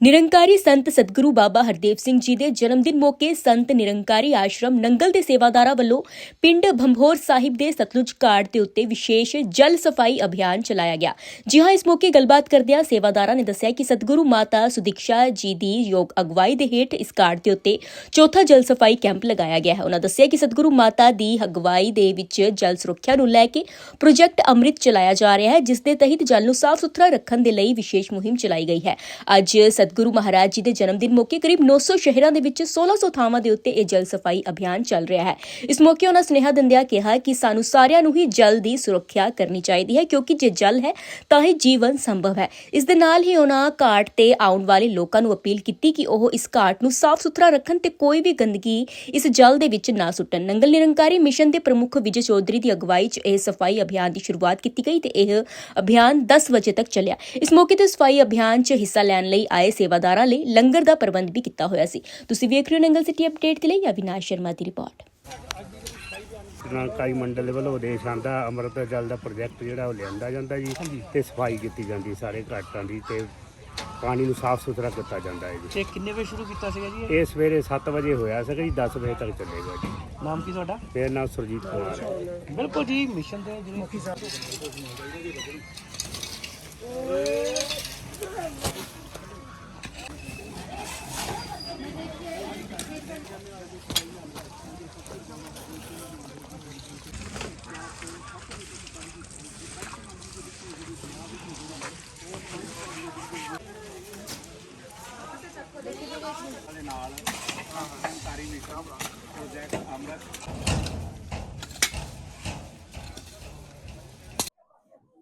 ਨਿਰੰਕਾਰੀ ਸੰਤ ਸਤਿਗੁਰੂ ਬਾਬਾ ਹਰਦੇਵ ਸਿੰਘ ਜੀ ਦੇ ਜਨਮ ਦਿਨ ਮੌਕੇ ਸੰਤ ਨਿਰੰਕਾਰੀ ਆਸ਼ਰਮ ਨੰਗਲ ਦੇ ਸੇਵਾਦਾਰਾਂ ਵੱਲੋਂ ਪਿੰਡ ਭੰਭੋਰ ਸਾਹਿਬ ਦੇ ਸਤਲੁਜ ਘਾਟ ਦੇ ਉੱਤੇ ਵਿਸ਼ੇਸ਼ ਜਲ ਸਫ਼ਾਈ ਅਭਿਆਨ ਚਲਾਇਆ ਗਿਆ। ਜੀ ਹਾਂ, ਇਸ ਮੌਕੇ ਗੱਲਬਾਤ ਕਰਦਿਆਂ ਸੇਵਾਦਾਰਾਂ ਨੇ ਦੱਸਿਆ ਕਿ ਸਤਿਗੁਰੂ ਮਾਤਾ ਸੁਦੀਕਸ਼ਾ ਜੀ ਦੀ ਯੋਗ ਅਗਵਾਈ ਦੇ ਹੇਠ ਇਸ ਘਾਟ ਦੇ ਉੱਤੇ ਚੌਥਾ ਜਲ ਸਫ਼ਾਈ ਕੈਂਪ ਲਗਾਇਆ ਗਿਆ ਹੈ। ਉਹਨਾਂ ਦੱਸਿਆ ਕਿ ਸਤਿਗੁਰੂ ਮਾਤਾ ਦੀ ਅਗਵਾਈ ਦੇ ਵਿੱਚ ਜਲ ਸੁਰੱਖਿਆ ਨੂੰ ਲੈ ਕੇ ਪ੍ਰੋਜੈਕਟ ਅੰਮ੍ਰਿਤ ਚਲਾਇਆ ਜਾ ਰਿਹਾ ਹੈ, ਜਿਸ ਦੇ ਤਹਿਤ ਜਲ ਨੂੰ ਸਾਫ਼ ਸੁਥਰਾ ਰੱਖਣ ਦੇ ਲਈ ਵਿਸ਼ੇਸ਼ ਮੁਹਿੰਮ ਚਲਾਈ ਗਈ ਹੈ। ਅੱਜ ਸਤਿਗੁਰੂ ਮਹਾਰਾਜ ਜੀ ਦੇ ਜਨਮ ਦਿਨ ਮੌਕੇ ਕਰੀਬ 900 ਸ਼ਹਿਰਾਂ ਦੇ ਵਿੱਚ 1600 ਥਾਵਾਂ ਦੇ ਉੱਤੇ ਇਹ ਜਲ ਸਫ਼ਾਈ ਅਭਿਆਨ ਚੱਲ ਰਿਹਾ ਹੈ। ਇਸ ਮੌਕੇ ਉਹਨਾਂ ਸੁਨੇਹਾ ਦਿੰਦਿਆਂ ਕਿਹਾ ਕਿ ਸਾਨੂੰ ਸਾਰਿਆਂ ਨੂੰ ਹੀ ਜਲ ਦੀ ਸੁਰੱਖਿਆ ਕਰਨੀ ਚਾਹੀਦੀ ਹੈ, ਕਿਉਂਕਿ ਜੇ ਜਲ ਹੈ ਤਾਂ ਹੀ ਜੀਵਨ ਸੰਭਵ ਹੈ। ਇਸ ਦੇ ਨਾਲ ਹੀ ਉਹਨਾਂ ਘਾਟ ਤੇ ਆਉਣ ਵਾਲੇ ਲੋਕਾਂ ਨੂੰ ਅਪੀਲ ਕੀਤੀ ਕਿ ਉਹ ਇਸ ਘਾਟ ਨੂੰ ਸਾਫ਼ ਸੁਥਰਾ ਰੱਖਣ ਤੇ ਕੋਈ ਵੀ ਗੰਦਗੀ ਇਸ ਜਲ ਦੇ ਵਿੱਚ ਨਾ ਸੁੱਟਣ। ਨੰਗਲ ਨਿਰੰਕਾਰੀ ਮਿਸ਼ਨ ਦੇ ਪ੍ਰਮੁੱਖ ਵਿਜੇ ਚੌਧਰੀ ਦੀ ਅਗਵਾਈ 'ਚ ਇਹ ਸਫ਼ਾਈ ਅਭਿਆਨ ਦੀ ਸ਼ੁਰੂਆਤ ਕੀਤੀ ਗਈ ਤੇ ਇਹ ਅਭਿਆਨ 10 ਵਜੇ ਤੱਕ ਚੱਲਿਆ। ਇਸ ਮੌਕੇ ਤੇ ਸਫ਼ਾਈ ਅਭਿਆਨ 'ਚ ਹਿੱਸਾ ਲੈਣ ਲਈ ਆਏ ਸੇਵਾਦਾਰਾਂ ਲਈ ਲੰਗਰ ਦਾ ਪ੍ਰਬੰਧ ਵੀ ਕੀਤਾ ਹੋਇਆ ਸੀ। ਤੁਸੀਂ ਵੇਖ ਰਹੇ ਹੋ ਨੰਗਲ ਸਿਟੀ ਅਪਡੇਟ ਦੇ ਲਈ ਅਵਿਨਾਸ਼ ਸ਼ਰਮਾ ਦੀ ਰਿਪੋਰਟ। ਨਿਰੰਕਾਰੀ ਮੰਡਲ ਦੇ ਵੱਲੋਂ ਉਦੇਸ਼ ਆਂਦਾ ਅੰਮ੍ਰਿਤ ਜਲ ਦਾ ਪ੍ਰੋਜੈਕਟ ਜਿਹੜਾ ਉਹ ਲਿਆਂਦਾ ਜਾਂਦਾ ਜੀ ਤੇ ਸਫ਼ਾਈ ਕੀਤੀ ਜਾਂਦੀ ਸਾਰੇ ਘਾਟਾਂ ਦੀ ਤੇ ਪਾਣੀ ਨੂੰ ਸਾਫ਼ ਸੁਥਰਾ ਕੀਤਾ ਜਾਂਦਾ ਹੈ ਜੀ। ਤੇ ਕਿੰਨੇ ਵਜੇ ਸ਼ੁਰੂ ਕੀਤਾ ਸੀਗਾ ਜੀ ਇਹ? ਇਹ ਸਵੇਰੇ 7 ਵਜੇ ਹੋਇਆ ਸੀਗਾ ਜੀ 10 ਵਜੇ ਤੱਕ ਚੱਲੇਗਾ ਜੀ। ਨਾਮ ਕੀ ਤੁਹਾਡਾ? ਮੇਰਾ ਨਾਮ ਸੁਰਜੀਤ ਕੁਮਾਰ ਹੈ। ਬਿਲਕੁਲ ਜੀ ਮਿਸ਼ਨ ਦੇ ਜਿਹੜੇ ਮੁਖੀ ਸਾਹਿਬ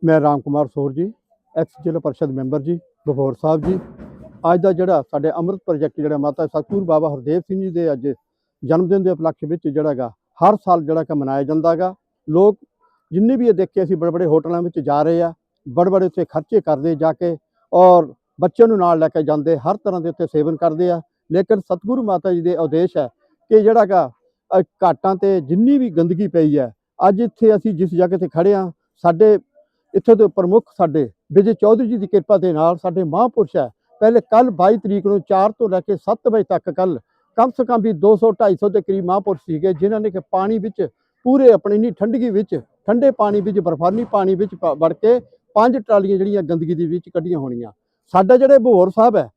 ਮੈਂ ਰਾਮ ਕੁਮਾਰ ਸੋਰ ਜੀ ਐਕਸ ਜ਼ਿਲ੍ਹਾ ਪਰਿਸ਼ਦ ਮੈਂਬਰ ਜੀ, ਬਫੌਰ ਸਾਹਿਬ ਜੀ। ਅੱਜ ਦਾ ਜਿਹੜਾ ਸਾਡੇ ਅੰਮ੍ਰਿਤ ਪ੍ਰੋਜੈਕਟ ਜਿਹੜਾ ਮਾਤਾ ਸਤਿਗੁਰੂ ਬਾਬਾ ਹਰਦੇਵ ਸਿੰਘ ਜੀ ਦੇ ਅੱਜ ਜਨਮ ਦਿਨ ਦੇ ਉਪਲਕਸ਼ ਵਿੱਚ ਜਿਹੜਾ ਗਾ ਹਰ ਸਾਲ ਜਿਹੜਾ ਕਿ ਮਨਾਇਆ ਜਾਂਦਾ ਗਾ ਲੋਕ ਜਿੰਨੇ ਵੀ ਇਹ ਦੇਖੇ ਅਸੀਂ ਬੜੇ ਬੜੇ ਹੋਟਲਾਂ ਵਿੱਚ ਜਾ ਰਹੇ ਆ ਬੜੇ ਬੜੇ ਉੱਥੇ ਖਰਚੇ ਕਰਦੇ ਜਾ ਕੇ ਔਰ ਬੱਚਿਆਂ ਨੂੰ ਨਾਲ ਲੈ ਕੇ ਜਾਂਦੇ, ਹਰ ਤਰ੍ਹਾਂ ਦੇ ਉੱਤੇ ਸੇਵਨ ਕਰਦੇ ਆ। ਲੇਕਿਨ ਸਤਿਗੁਰੂ ਮਾਤਾ ਜੀ ਦੇ ਉਦੇਸ਼ ਹੈ ਕਿ ਜਿਹੜਾ ਗਾ ਘਾਟਾਂ ਤੇ ਜਿੰਨੀ ਵੀ ਗੰਦਗੀ ਪਈ ਹੈ, ਅੱਜ ਇੱਥੇ ਅਸੀਂ ਜਿਸ ਜਗ੍ਹਾ ਤੇ ਖੜੇ ਆ ਸਾਡੇ ਇੱਥੋਂ ਦੇ ਪ੍ਰਮੁੱਖ ਸਾਡੇ ਵਿਜੇ ਚੌਧਰੀ ਜੀ ਦੀ ਕਿਰਪਾ ਦੇ ਨਾਲ ਸਾਡੇ ਮਹਾਂਪੁਰਸ਼ ਹੈ। ਪਹਿਲੇ ਕੱਲ 22 ਤਰੀਕ ਨੂੰ 4 ਤੋਂ ਲੈ ਕੇ 7 ਵਜੇ ਤੱਕ ਕੱਲ ਕਮ ਸੇ ਕਮ ਵੀ 200 250 ਦੇ ਕਰੀਬ ਮਹਾਂਪੁਰਸ਼ ਸੀਗੇ, ਜਿਨ੍ਹਾਂ ਨੇ ਕਿ ਪਾਣੀ ਵਿੱਚ ਪੂਰੇ ਆਪਣੀ ਇੰਨੀ ਠੰਡਗੀ ਵਿੱਚ, ਠੰਡੇ ਪਾਣੀ ਵਿੱਚ, ਬਰਫਾਨੀ ਪਾਣੀ ਵਿੱਚ ਪ- ਵੜ ਕੇ ਪੰਜ ਟਰਾਲੀਆਂ ਜਿਹੜੀਆਂ ਗੰਦਗੀ ਦੇ ਵਿੱਚ ਕੱਢੀਆਂ ਹੋਣੀਆਂ। ਸਾਡਾ ਜਿਹੜੇ ਬਹੌਰ ਸਾਹਿਬ ਹੈ,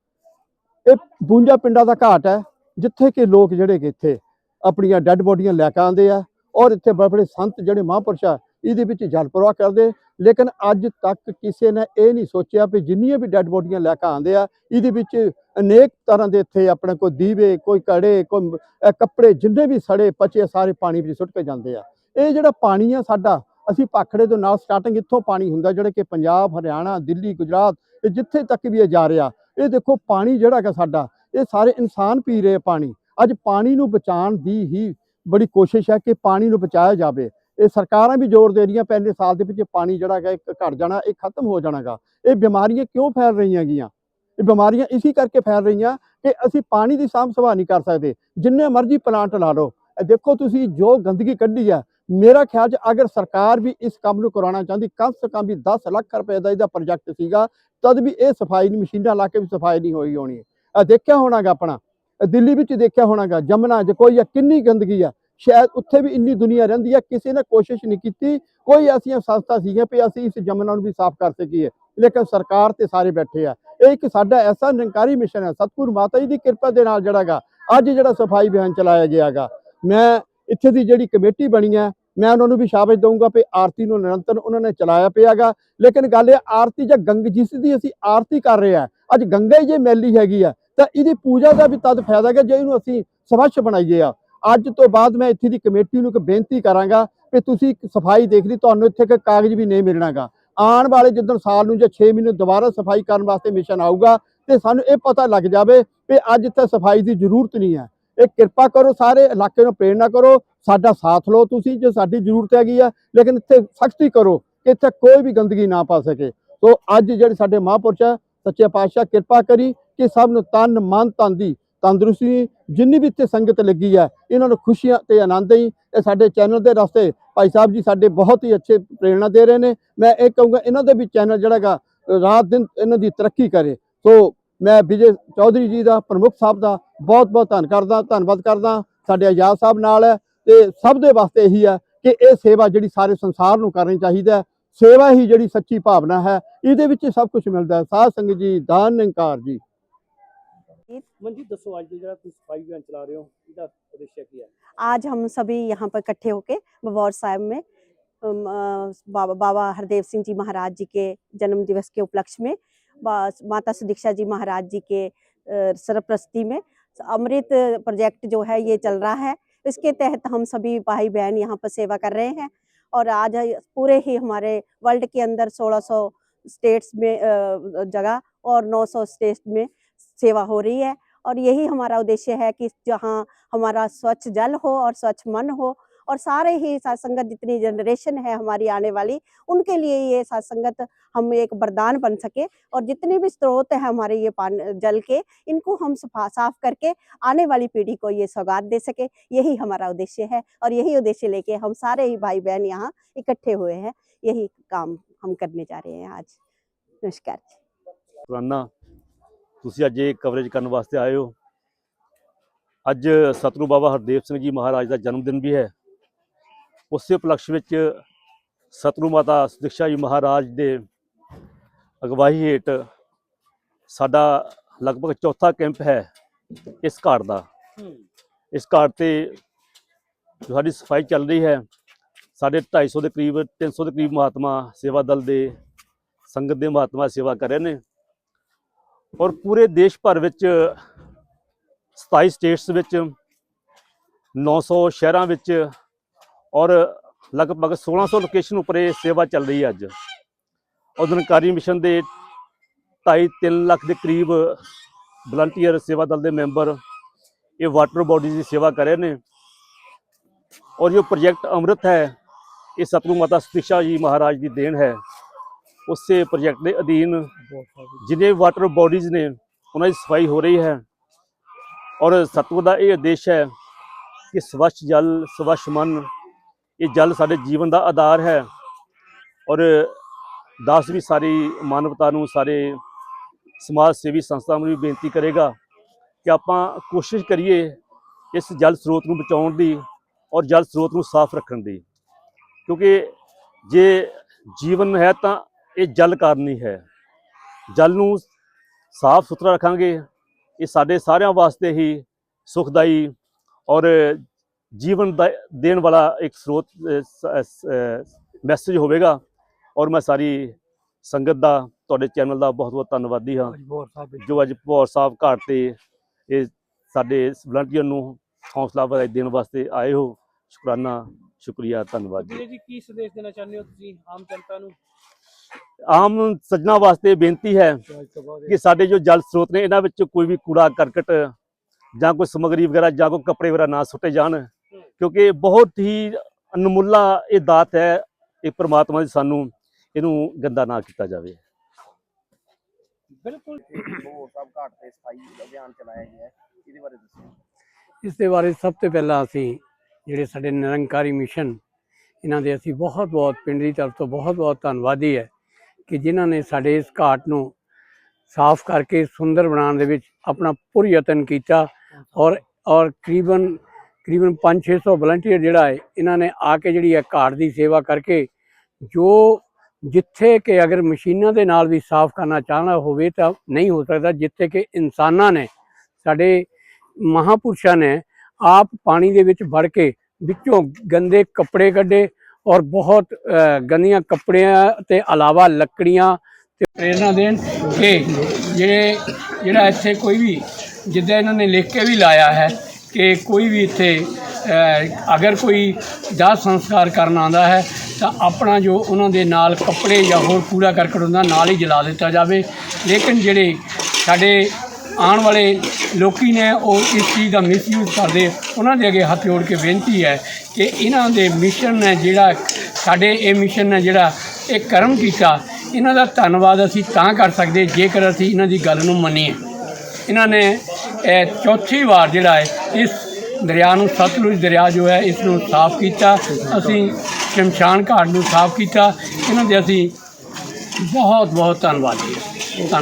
ਇਹ ਬੂੰਜਾ ਪਿੰਡਾਂ ਦਾ ਘਾਟ ਹੈ, ਜਿੱਥੇ ਕਿ ਲੋਕ ਜਿਹੜੇ ਕਿ ਇੱਥੇ ਆਪਣੀਆਂ ਡੈੱਡ ਬੋਡੀਆਂ ਲੈ ਕੇ ਆਉਂਦੇ ਆ ਔਰ ਇੱਥੇ ਬੜੇ ਬੜੇ ਸੰਤ ਜਿਹੜੇ ਮਹਾਂਪੁਰਸ਼ ਆ ਇਹਦੇ ਵਿੱਚ ਜਲ ਪ੍ਰਵਾਹ ਕਰਦੇ। ਲੇਕਿਨ ਅੱਜ ਤੱਕ ਕਿਸੇ ਨੇ ਇਹ ਨਹੀਂ ਸੋਚਿਆ ਵੀ ਜਿੰਨੀਆਂ ਵੀ ਡੈੱਡ ਬੋਡੀਆਂ ਲੈ ਕੇ ਆਉਂਦੇ ਆ, ਇਹਦੇ ਵਿੱਚ ਅਨੇਕ ਤਰ੍ਹਾਂ ਦੇ ਇੱਥੇ ਆਪਣੇ ਕੋਈ ਦੀਵੇ, ਕੋਈ ਕੜੇ ਕੋਈ ਕੱਪੜੇ ਜਿੰਨੇ ਵੀ ਸੜੇ ਪਚੇ ਸਾਰੇ ਪਾਣੀ ਵਿੱਚ ਸੁੱਟ ਕੇ ਜਾਂਦੇ ਆ। ਇਹ ਜਿਹੜਾ ਪਾਣੀ ਆ ਸਾਡਾ, ਅਸੀਂ ਭਾਖੜੇ ਤੋਂ ਨਾਲ ਸਟਾਰਟਿੰਗ ਇੱਥੋਂ ਪਾਣੀ ਹੁੰਦਾ ਜਿਹੜਾ ਕਿ ਪੰਜਾਬ, ਹਰਿਆਣਾ, ਦਿੱਲੀ, ਗੁਜਰਾਤ, ਇਹ ਜਿੱਥੇ ਤੱਕ ਵੀ ਇਹ ਜਾ ਰਿਹਾ। ਇਹ ਦੇਖੋ ਪਾਣੀ ਜਿਹੜਾ ਕਿ ਸਾਡਾ, ਇਹ ਸਾਰੇ ਇਨਸਾਨ ਪੀ ਰਹੇ ਆ ਪਾਣੀ। ਅੱਜ ਪਾਣੀ ਨੂੰ ਬਚਾਉਣ ਦੀ ਹੀ ਬੜੀ ਕੋਸ਼ਿਸ਼ ਹੈ ਕਿ ਪਾਣੀ ਨੂੰ ਬਚਾਇਆ ਜਾਵੇ। ਇਹ ਸਰਕਾਰਾਂ ਵੀ ਜ਼ੋਰ ਦੇ ਰਹੀਆਂ ਪਹਿਲੇ ਸਾਲ ਦੇ ਵਿੱਚ ਪਾਣੀ ਜਿਹੜਾ ਹੈਗਾ, ਇੱਕ ਘਟ ਜਾਣਾ, ਇਹ ਖਤਮ ਹੋ ਜਾਣਾਗਾ ਇਹ ਬਿਮਾਰੀਆਂ ਕਿਉਂ ਫੈਲ ਰਹੀਆਂ ਗੀਆਂ ਇਹ ਬਿਮਾਰੀਆਂ ਇਸੇ ਕਰਕੇ ਫੈਲ ਰਹੀਆਂ ਕਿ ਅਸੀਂ ਪਾਣੀ ਦੀ ਸਾਂਭ ਸੰਭਾਲ ਨਹੀਂ ਕਰ ਸਕਦੇ। ਜਿੰਨੇ ਮਰਜ਼ੀ ਪਲਾਂਟ ਲਾ ਲਓ। ਇਹ ਦੇਖੋ ਤੁਸੀਂ ਜੋ ਗੰਦਗੀ ਕੱਢੀ ਆ ਮੇਰਾ ਖਿਆਲ 'ਚ ਅਗਰ ਸਰਕਾਰ ਵੀ ਇਸ ਕੰਮ ਨੂੰ ਕਰਾਉਣਾ ਚਾਹੁੰਦੀ, ਕਮ ਸੇ ਕਮ ਵੀ 10 ਲੱਖ ਰੁਪਏ ਦਾ ਇਹਦਾ ਪ੍ਰੋਜੈਕਟ ਸੀਗਾ, ਤਦ ਵੀ ਇਹ ਸਫ਼ਾਈ ਦੀ ਮਸ਼ੀਨਾਂ ਲਾ ਕੇ ਵੀ ਸਫ਼ਾਈ ਨਹੀਂ ਹੋਈ ਹੋਣੀ। ਇਹ ਦੇਖਿਆ ਹੋਣਾਗਾ ਆਪਣਾ। ਦਿੱਲੀ ਵਿੱਚ ਦੇਖਿਆ ਹੋਣਾਗਾ ਜਮਨਾ 'ਚ ਕੋਈ ਆ, ਕਿੰਨੀ ਗੰਦਗੀ ਆ। ਸ਼ਾਇਦ ਉੱਥੇ ਵੀ ਇੰਨੀ ਦੁਨੀਆ ਰਹਿੰਦੀ ਹੈ ਕਿਸੇ ਨੇ ਕੋਸ਼ਿਸ਼ ਨਹੀਂ ਕੀਤੀ। ਕੋਈ ਐਸੀਆਂ ਸੰਸਥਾ ਸੀਗੀਆਂ ਵੀ ਅਸੀਂ ਇਸ ਜਮਨਾ ਨੂੰ ਵੀ ਸਾਫ਼ ਕਰ ਸਕੀਏ। ਲੇਕਿਨ ਸਰਕਾਰ ਤੇ ਸਾਰੇ ਬੈਠੇ ਆ। ਇਹ ਇੱਕ ਸਾਡਾ ਐਸਾ ਨਿਰੰਕਾਰੀ ਮਿਸ਼ਨ ਹੈ ਸਤਿਗੁਰੂ ਮਾਤਾ ਜੀ ਦੀ ਕਿਰਪਾ ਦੇ ਨਾਲ ਜਿਹੜਾਗਾ ਅੱਜ ਜਿਹੜਾ ਸਫ਼ਾਈ ਅਭਿਆਨ ਚਲਾਇਆ ਗਿਆਗਾ। ਮੈਂ ਇੱਥੇ ਦੀ ਜਿਹੜੀ ਕਮੇਟੀ ਬਣੀ ਹੈ ਮੈਂ ਉਹਨਾਂ ਨੂੰ ਵੀ ਸ਼ਾਬਾਸ਼ ਦਊਂਗਾ ਕਿ ਆਰਤੀ ਨੂੰ ਨਿਰੰਤਰ ਉਹਨਾਂ ਨੇ ਚਲਾਇਆ ਪਿਆਗਾ। ਲੇਕਿਨ ਗੱਲ ਇਹ ਆਰਤੀ ਜਾਂ ਗੰਗ ਜਿਸ ਦੀ ਅਸੀਂ ਆਰਤੀ ਕਰ ਰਹੇ ਆ, ਅੱਜ ਗੰਗਾ ਹੀ ਜੇ ਮੈਲੀ ਹੈਗੀ ਆ, ਤਾਂ ਇਹਦੀ ਪੂਜਾ ਦਾ ਵੀ ਤਦ ਫਾਇਦਾ ਹੈ ਜੇ ਇਹਨੂੰ ਅਸੀਂ ਸਵੱਛ ਬਣਾਈਏ ਆ। ਅੱਜ ਤੋਂ ਬਾਅਦ ਮੈਂ ਇੱਥੇ ਦੀ ਕਮੇਟੀ ਨੂੰ ਇੱਕ ਬੇਨਤੀ ਕਰਾਂਗਾ ਕਿ ਤੁਸੀਂ ਸਫ਼ਾਈ ਦੇਖ ਲਈ, ਤੁਹਾਨੂੰ ਇੱਥੇ ਇੱਕ ਕਾਗਜ਼ ਵੀ ਨਹੀਂ ਮਿਲਣਾਗਾ। ਆਉਣ ਵਾਲੇ ਜਿੱਦਣ ਸਾਲ ਨੂੰ ਜਾਂ 6 ਮਹੀਨੇ ਦੁਬਾਰਾ ਸਫ਼ਾਈ ਕਰਨ ਵਾਸਤੇ ਮਿਸ਼ਨ ਆਊਗਾ ਤੇ ਸਾਨੂੰ ਇਹ ਪਤਾ ਲੱਗ ਜਾਵੇ ਕਿ ਅੱਜ ਇੱਥੇ ਸਫ਼ਾਈ ਦੀ ਜ਼ਰੂਰਤ ਨਹੀਂ ਹੈ। ਇਹ ਕਿਰਪਾ ਕਰੋ ਸਾਰੇ ਇਲਾਕੇ ਨੂੰ, ਪ੍ਰੇਰਣਾ ਕਰੋ, ਸਾਡਾ ਸਾਥ ਲਓ ਤੁਸੀਂ, ਜੇ ਸਾਡੀ ਜ਼ਰੂਰਤ ਹੈਗੀ ਆ, ਲੇਕਿਨ ਇੱਥੇ ਸਖਤੀ ਕਰੋ ਕਿ ਇੱਥੇ ਕੋਈ ਵੀ ਗੰਦਗੀ ਨਾ ਪਾ ਸਕੇ। ਸੋ ਅੱਜ ਜਿਹੜੇ ਸਾਡੇ ਮਹਾਂਪੁਰਸ਼ ਸੱਚੇ ਪਾਤਸ਼ਾਹ ਕਿਰਪਾ ਕਰੀ ਕਿ ਸਭ ਨੂੰ ਤਨ, ਮਨ ਤਨ ਦੀ ਤੰਦਰੁਸਤੀ ਜਿੰਨੀ ਵੀ ਇੱਥੇ ਸੰਗਤ ਲੱਗੀ ਹੈ ਇਹਨਾਂ ਨੂੰ ਖੁਸ਼ੀਆਂ ਤੇ ਆਨੰਦ ਹੀ ਇਹ ਸਾਡੇ ਚੈਨਲ ਦੇ ਰਸਤੇ ਭਾਈ ਸਾਹਿਬ ਜੀ ਸਾਡੇ ਬਹੁਤ ਹੀ ਅੱਛੇ ਪ੍ਰੇਰਣਾ ਦੇ ਰਹੇ ਨੇ। ਮੈਂ ਇਹ ਕਹੂੰਗਾ, ਇਹਨਾਂ ਦੇ ਵੀ ਚੈਨਲ ਜਿਹੜਾ ਹੈਗਾ, ਰਾਤ ਦਿਨ ਇਹਨਾਂ ਦੀ ਤਰੱਕੀ ਕਰੇ। ਸੋ ਮੈਂ ਵਿਜੇ ਚੌਧਰੀ ਜੀ ਦਾ, ਪ੍ਰਮੁੱਖ ਸਾਹਿਬ ਦਾ ਬਹੁਤ ਬਹੁਤ ਧੰਨ ਕਰਦਾ, ਧੰਨਵਾਦ ਕਰਦਾ। ਸਾਡੇ ਆਜ਼ਾਦ ਸਾਹਿਬ ਨਾਲ ਹੈ ਤੇ ਸਭ ਦੇ ਵਾਸਤੇ ਇਹੀ ਹੈ ਕਿ ਇਹ ਸੇਵਾ ਜਿਹੜੀ ਸਾਰੇ ਸੰਸਾਰ ਨੂੰ ਕਰਨੀ ਚਾਹੀਦਾ ਹੈ, ਸੇਵਾ ਹੀ ਜਿਹੜੀ ਸੱਚੀ ਭਾਵਨਾ ਹੈ, ਇਹਦੇ ਵਿੱਚ ਸਭ ਕੁਝ ਮਿਲਦਾ ਹੈ। ਸਾਧ ਸੰਗਤ ਜੀ, ਦਾਨ ਨਿੰਕਾਰ ਜੀ। ਮਨਜੀਤ ਦੱਸੋ ਅੱਜ ਦੇ ਜਿਹੜਾ ਤੁਸੀਂ ਸਫਾਈ ਅਭਿਆਨ ਚਲਾ ਰਹੇ ਹੋ ਇਹਦਾ ਉਦੇਸ਼ ਕੀ ਹੈ आज हम सभी यहाँ पर इकट्ठे होके बवौर साहिब में अम, अ, बाबा बाबा हरदेव सिंह जी महाराज जी के जन्म दिवस के उपलक्ष्य में बा- माता सुदीक्षा जी महाराज जी के अ, सरप्रस्ती में अमृत प्रोजेक्ट जो है ये चल रहा है इसके तहत हम सभी भाई बहन यहाँ पर सेवा कर रहे हैं और आज पूरे ही हमारे वर्ल्ड के अंदर 1600 स्टेट्स में अ, जगह और 900 स्टेट्स में सेवा हो रही है और यही हमारा उद्देश्य है कि जहाँ हमारा स्वच्छ जल हो और स्वच्छ मन हो और सारे ही सत्संगत जितनी जनरेशन है हमारी आने वाली, उनके लिए ये सत्संगत हम एक वरदान बन सके और जितने भी स्रोत हैं हमारे ये पान, जल के, इनको हम साफ़ करके आने वाली पीढ़ी को ये सौगात दे सके, यही हमारा उद्देश्य है और यही उद्देश्य लेके हम सारे ही भाई बहन यहाँ इकट्ठे हुए हैं। यही काम हम करने जा रहे हैं आज। नमस्कार जी। ਤੁਸੀਂ ਅੱਜ ਇਹ ਕਵਰੇਜ ਕਰਨ ਵਾਸਤੇ ਆਏ ਹੋ। ਅੱਜ ਸਤਿਗੁਰੂ ਬਾਬਾ ਹਰਦੇਵ ਸਿੰਘ ਜੀ ਮਹਾਰਾਜ ਦਾ ਜਨਮ ਦਿਨ ਵੀ ਹੈ। ਉਸੇ ਉਪਲਕਸ਼ ਵਿੱਚ ਸਤਿਗੁਰੂ ਮਾਤਾ ਸੁਦੀਕਸ਼ਾ ਜੀ ਮਹਾਰਾਜ ਦੇ ਅਗਵਾਈ ਹੇਠ ਸਾਡਾ ਲਗਭਗ ਚੌਥਾ ਕੈਂਪ ਹੈ ਇਸ ਘਾਟ ਦਾ। ਇਸ ਘਾਟ ਤੇ ਜੋ ਸਾਡੀ ਸਫ਼ਾਈ ਚੱਲ ਰਹੀ ਹੈ। ਸਾਡੇ 250 ਦੇ ਕਰੀਬ 300 ਦੇ ਕਰੀਬ ਮਹਾਤਮਾ ਸੇਵਾ ਦਲ ਦੇ, ਸੰਗਤ ਦੇ ਮਹਾਤਮਾ ਸੇਵਾ ਕਰ ਰਹੇ ਨੇ। ਔਰ ਪੂਰੇ ਦੇਸ਼ ਭਰ ਵਿੱਚ 27 ਸਟੇਟਸ ਵਿੱਚ 900 ਸ਼ਹਿਰਾਂ ਵਿੱਚ ਔਰ ਲਗਭਗ 1600 ਲੋਕੇਸ਼ਨ ਉੱਪਰ ਇਹ ਸੇਵਾ ਚੱਲ ਰਹੀ ਹੈ ਅੱਜ। ਉਦਨਕਾਰੀ ਮਿਸ਼ਨ ਦੇ 2.5 ਲੱਖ ਦੇ ਕਰੀਬ ਵਲੰਟੀਅਰ ਸੇਵਾ ਦਲ ਦੇ ਮੈਂਬਰ ਇਹ ਵਾਟਰ ਬਾਡੀਜ਼ ਦੀ ਸੇਵਾ ਕਰ ਰਹੇ ਨੇ। ਔਰ ਜੋ ਪ੍ਰੋਜੈਕਟ ਅੰਮ੍ਰਿਤ ਹੈ, ਇਹ ਸਤਿਗੁਰੂ ਮਾਤਾ ਸੁਦੀਕਸ਼ਾ ਜੀ ਮਹਾਰਾਜ ਦੀ ਦੇਣ ਹੈ। ਉਸੇ ਪ੍ਰੋਜੈਕਟ ਦੇ ਅਧੀਨ ਜਿੰਨੇ ਵਾਟਰ ਬਾਡੀਜ਼ ਨੇ ਉਹਨਾਂ ਦੀ ਸਫ਼ਾਈ ਹੋ ਰਹੀ ਹੈ। ਔਰ ਸਤਿਗੁਰ ਦਾ ਇਹ ਆਦੇਸ਼ ਹੈ ਕਿ ਸਵੱਛ ਜਲ ਸਵੱਛ ਮਨ ਇਹ ਜਲ ਸਾਡੇ ਜੀਵਨ ਦਾ ਆਧਾਰ ਹੈ। ਔਰ ਦਾਸ ਵੀ ਸਾਰੀ ਮਾਨਵਤਾ ਨੂੰ ਸਾਰੇ ਸਮਾਜ ਸੇਵੀ ਸੰਸਥਾਵਾਂ ਨੂੰ ਵੀ ਬੇਨਤੀ ਕਰੇਗਾ ਕਿ ਆਪਾਂ ਕੋਸ਼ਿਸ਼ ਕਰੀਏ ਇਸ ਜਲ ਸਰੋਤ ਨੂੰ ਬਚਾਉਣ ਦੀ ਔਰ ਜਲ ਸਰੋਤ ਨੂੰ ਸਾਫ਼ ਰੱਖਣ ਦੀ। ਕਿਉਂਕਿ ਜੇ ਜੀਵਨ ਹੈ ਤਾਂ ਇਹ ਜਲ ਕਾਰਨ ਹੀ ਜਲ ਨੂੰ ਸਾਫ਼ ਸੁਥਰਾ ਰੱਖਾਂਗੇ। ਇਹ ਸਾਡੇ ਸਾਰਿਆਂ ਵਾਸਤੇ ਹੀ ਸੁਖਦਾਈ ਔਰ ਜੀਵਨ ਦਾ ਦੇਣ ਵਾਲਾ ਇੱਕ ਸਰੋਤ ਮੈਸੇਜ ਹੋਵੇਗਾ। ਔਰ ਮੈਂ ਸਾਰੀ ਸੰਗਤ ਦਾ ਤੁਹਾਡੇ ਚੈਨਲ ਦਾ ਬਹੁਤ ਬਹੁਤ ਧੰਨਵਾਦੀ ਹਾਂ। ਜੋ ਅੱਜ ਭੌਰ ਸਾਹਿਬ ਘਾਟ ਤੇ ਇਹ ਸਾਡੇ ਵਲੰਟੀਅਰ ਨੂੰ ਹੌਸਲਾ ਵਧਾਈ ਦੇਣ ਵਾਸਤੇ ਆਏ ਹੋ ਸ਼ੁਕਰਾਨਾ ਸ਼ੁਕਰੀਆ ਧੰਨਵਾਦ ਜੀ ਕੀ ਸੰਦੇਸ਼ ਦੇਣਾ ਚਾਹੁੰਦੇ ਹੋ ਤੁਸੀਂ ਆਮ ਜਨਤਾ ਨੂੰ? ਆਮ ਸੱਜਣਾ ਵਾਸਤੇ ਬੇਨਤੀ ਹੈ ਕਿ ਸਾਡੇ ਜੋ ਜਲ ਸਰੋਤ ਨੇ ਇਹਨਾਂ ਵਿੱਚ ਕੋਈ ਵੀ ਕੂੜਾ ਕਰਕਟ ਜਾਂ ਕੋਈ ਸਮਗਰੀ ਵਗੈਰਾ ਜਾਂ ਕੋਈ ਕੱਪੜੇ ਵਗੈਰਾ ਨਾ ਸੁੱਟੇ ਜਾਣ ਕਿਉਂਕਿ ਬਹੁਤ ਹੀ ਅਨਮੁੱਲਾ ਇਹ ਦਾਤ ਹੈ ਇਹ ਪ੍ਰਮਾਤਮਾ ਦੀ ਸਾਨੂੰ ਇਹਨੂੰ ਗੰਦਾ ਨਾ ਕੀਤਾ ਜਾਵੇ। ਬਿਲਕੁਲ। ਉਹ ਸਭ ਘਾਟ ਤੇ ਸਫ਼ਾਈ ਅਭਿਆਨ ਚਲਾਇਆ ਗਿਆ ਹੈ ਇਹਦੇ ਬਾਰੇ ਦੱਸੋ। ਇਸ ਦੇ ਬਾਰੇ ਸਭ ਤੋਂ ਪਹਿਲਾਂ ਅਸੀਂ ਜਿਹੜੇ ਸਾਡੇ ਨਿਰੰਕਾਰੀ ਮਿਸ਼ਨ ਇਹਨਾਂ ਦੇ ਅਸੀਂ ਬਹੁਤ ਬਹੁਤ ਪਿੰਡ ਦੀ ਤਰਫ ਤੋਂ ਬਹੁਤ ਬਹੁਤ ਧੰਨਵਾਦੀ ਹੈ। ਕਿ ਜਿਨ੍ਹਾਂ ਨੇ ਸਾਡੇ ਇਸ ਘਾਟ ਨੂੰ ਸਾਫ਼ ਕਰਕੇ ਸੁੰਦਰ ਬਣਾਉਣ ਦੇ ਵਿੱਚ ਆਪਣਾ ਪੁਰ ਯਤਨ ਕੀਤਾ ਔਰ ਔਰ ਕਰੀਬਨ ਕਰੀਬਨ 5-600 ਵਲੰਟੀਅਰ ਜਿਹੜਾ ਹੈ, ਇਹਨਾਂ ਨੇ ਆ ਕੇ ਜਿਹੜੀ ਹੈ ਘਾਟ ਦੀ ਸੇਵਾ ਕਰਕੇ ਜੋ ਜਿੱਥੇ ਕਿ ਅਗਰ ਮਸ਼ੀਨਾਂ ਦੇ ਨਾਲ ਵੀ ਸਾਫ਼ ਕਰਨਾ ਚਾਹਣਾ ਹੋਵੇ ਤਾਂ ਨਹੀਂ ਹੋ ਸਕਦਾ, ਜਿੱਥੇ ਕਿ ਇਨਸਾਨਾਂ ਨੇ, ਸਾਡੇ ਮਹਾਪੁਰਸ਼ਾਂ ਨੇ ਆਪ ਪਾਣੀ ਦੇ ਵਿੱਚ ਵੜ ਕੇ ਵਿੱਚੋਂ ਗੰਦੇ ਕੱਪੜੇ ਕੱਢੇ ਔਰ ਬਹੁਤ ਅ, ਗੰਦੀਆਂ ਕੱਪੜਿਆਂ ਤੇ ਇਲਾਵਾ ਲੱਕੜੀਆਂ ਤੇ ਪ੍ਰੇਰਣਾ ਦੇਣ ਕਿ ਜਿਹੜੇ ਜਿਹੜਾ ਇੱਥੇ ਕੋਈ ਵੀ ਜਿੱਦਾਂ ਇਹਨਾਂ ਨੇ ਲਿਖ ਕੇ ਵੀ ਲਾਇਆ ਹੈ ਕਿ ਕੋਈ ਵੀ ਇੱਥੇ ਅਗਰ ਕੋਈ ਦਾਹ ਸੰਸਕਾਰ ਕਰਨ ਆਉਂਦਾ ਹੈ ਤਾਂ ਆਪਣਾ ਜੋ ਉਹਨਾਂ ਦੇ ਨਾਲ ਕੱਪੜੇ ਜਾਂ ਹੋਰ ਕੂੜਾ ਕਰਕਟ ਹੁੰਦਾ ਨਾਲ ਹੀ ਜਲਾ ਦਿੱਤਾ ਜਾਵੇ। ਲੇਕਿਨ ਜਿਹੜੇ ਸਾਡੇ ਆਉਣ ਵਾਲੇ ਲੋਕੀ ਨੇ ਉਹ ਇਸ ਚੀਜ਼ ਦਾ ਮਿਸਯੂਜ਼ ਕਰਦੇ ਉਹਨਾਂ ਦੇ ਅੱਗੇ ਹੱਥ ਜੋੜ ਕੇ ਬੇਨਤੀ ਹੈ ਕਿ ਇਹਨਾਂ ਦੇ ਮਿਸ਼ਨ ਨੇ ਜਿਹੜਾ, ਸਾਡੇ ਇਹ ਮਿਸ਼ਨ ਨੇ ਜਿਹੜਾ ਇਹ ਕਰਮ ਕੀਤਾ, ਇਹਨਾਂ ਦਾ ਧੰਨਵਾਦ ਅਸੀਂ ਤਾਂ ਕਰ ਸਕਦੇ ਜੇਕਰ ਅਸੀਂ ਇਹਨਾਂ ਦੀ ਗੱਲ ਨੂੰ ਮੰਨੀਏ। ਇਹਨਾਂ ਨੇ ਇਹ ਚੌਥੀ ਵਾਰ ਜਿਹੜਾ ਹੈ, ਇਸ ਦਰਿਆ ਨੂੰ, ਸਤਲੁਜ ਦਰਿਆ ਜੋ ਹੈ, ਇਸ ਨੂੰ ਸਾਫ਼ ਕੀਤਾ। ਅਸੀਂ ਸ਼ਮਸ਼ਾਨ ਘਾਟ ਨੂੰ ਸਾਫ਼ ਕੀਤਾ। ਇਹਨਾਂ ਦੇ ਅਸੀਂ ਬਹੁਤ ਬਹੁਤ ਧੰਨਵਾਦੀ ਹਾਂ।